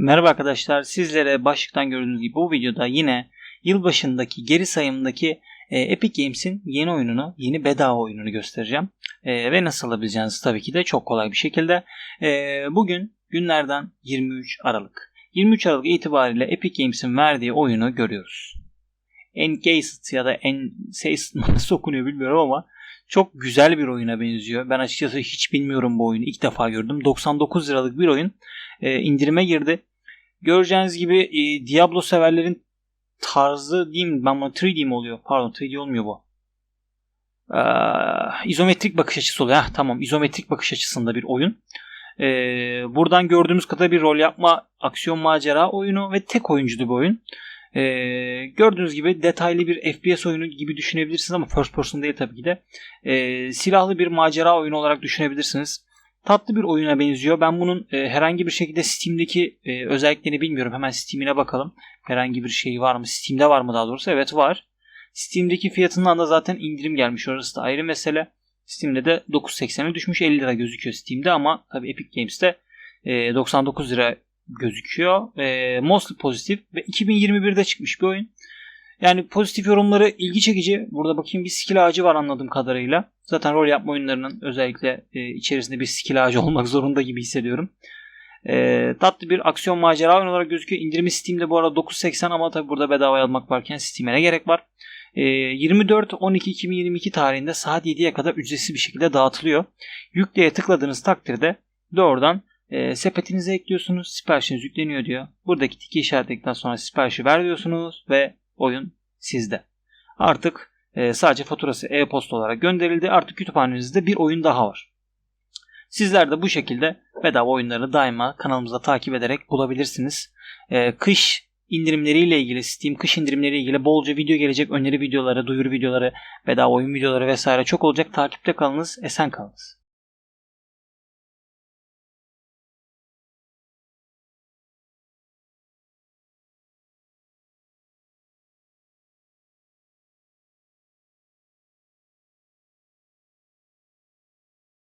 Merhaba arkadaşlar. Sizlere başlıktan gördüğünüz gibi bu videoda yine yılbaşındaki geri sayımdaki e, Epic Games'in yeni oyununu, yeni bedava oyununu göstereceğim. E, ve nasıl alabileceğinizi tabii ki de çok kolay bir şekilde. E, bugün günlerden 23 Aralık. 23 Aralık itibariyle Epic Games'in verdiği oyunu görüyoruz. Engaged ya da Engaged nasıl okunuyor bilmiyorum ama çok güzel bir oyuna benziyor. Ben açıkçası hiç bilmiyorum bu oyunu. İlk defa gördüm. 99 liralık bir oyun. E, indirime girdi. Göreceğiniz gibi e, Diablo severlerin tarzı diyeyim ben buna 3D mi oluyor? Pardon 3D olmuyor bu. Ee, izometrik bakış açısı oluyor. Heh, tamam izometrik bakış açısında bir oyun. Ee, buradan gördüğümüz kadar bir rol yapma aksiyon macera oyunu ve tek oyunculu bir oyun. Ee, gördüğünüz gibi detaylı bir FPS oyunu gibi düşünebilirsiniz ama first person değil tabii ki de. Ee, silahlı bir macera oyunu olarak düşünebilirsiniz. Tatlı bir oyuna benziyor. Ben bunun e, herhangi bir şekilde Steam'deki e, özelliklerini bilmiyorum. Hemen Steam'ine bakalım. Herhangi bir şey var mı? Steam'de var mı daha doğrusu? Evet var. Steam'deki fiyatından da zaten indirim gelmiş. Orası da ayrı mesele. Steam'de de 9.80'e düşmüş 50 lira gözüküyor Steam'de ama tabii Epic Games'te e, 99 lira gözüküyor. E, mostly pozitif ve 2021'de çıkmış bir oyun. Yani pozitif yorumları ilgi çekici. Burada bakayım bir skill ağacı var anladığım kadarıyla. Zaten rol yapma oyunlarının özellikle e, içerisinde bir skill ağacı olmak zorunda gibi hissediyorum. E, tatlı bir aksiyon macera oyun olarak gözüküyor. İndirimi Steam'de bu arada 9.80 ama tabi burada bedava almak varken Steam'e ne gerek var? E, 24-12-2022 tarihinde saat 7'ye kadar ücretsiz bir şekilde dağıtılıyor. Yükleye tıkladığınız takdirde doğrudan e, sepetinize ekliyorsunuz. Siparişiniz yükleniyor diyor. Buradaki tiki işaretledikten sonra siparişi ver diyorsunuz ve oyun sizde. Artık e, sadece faturası e-posta olarak gönderildi. Artık kütüphanenizde bir oyun daha var. Sizler de bu şekilde bedava oyunları daima kanalımızda takip ederek bulabilirsiniz. E, kış indirimleriyle ilgili, Steam kış indirimleriyle ilgili bolca video gelecek. Öneri videoları, duyuru videoları, bedava oyun videoları vesaire çok olacak. Takipte kalınız, esen kalınız.